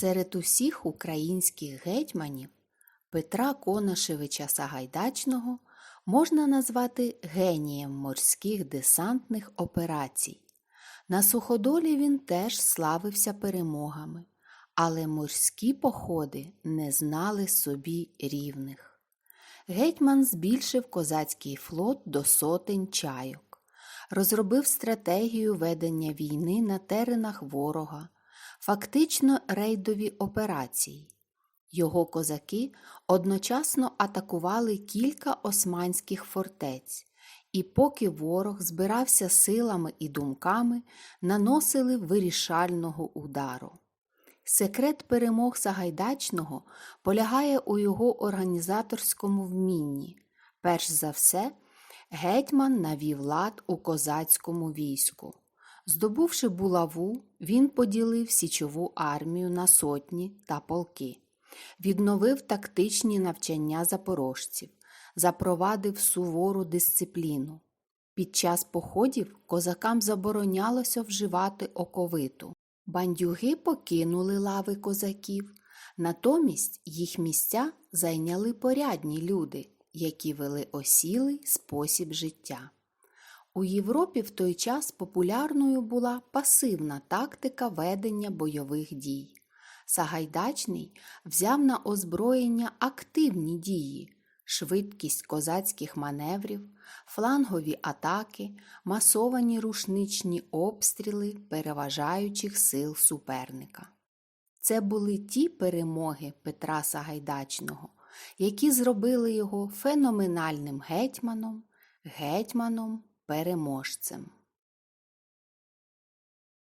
Серед усіх українських гетьманів Петра Конашевича Сагайдачного можна назвати генієм морських десантних операцій. На суходолі він теж славився перемогами, але морські походи не знали собі рівних. Гетьман збільшив козацький флот до сотень чайок, розробив стратегію ведення війни на теренах ворога, фактично рейдові операції. Його козаки одночасно атакували кілька османських фортець, і поки ворог збирався силами і думками, наносили вирішального удару. Секрет перемог Сагайдачного полягає у його організаторському вмінні. Перш за все, гетьман навів лад у козацькому війську. Здобувши булаву, він поділив січову армію на сотні та полки, відновив тактичні навчання запорожців, запровадив сувору дисципліну. Під час походів козакам заборонялося вживати оковиту. Бандюги покинули лави козаків, натомість їх місця зайняли порядні люди, які вели осілий спосіб життя. У Європі в той час популярною була пасивна тактика ведення бойових дій. Сагайдачний взяв на озброєння активні дії, швидкість козацьких маневрів, флангові атаки, масовані рушничні обстріли переважаючих сил суперника. Це були ті перемоги Петра Сагайдачного, які зробили його феноменальним гетьманом, гетьманом переможцем.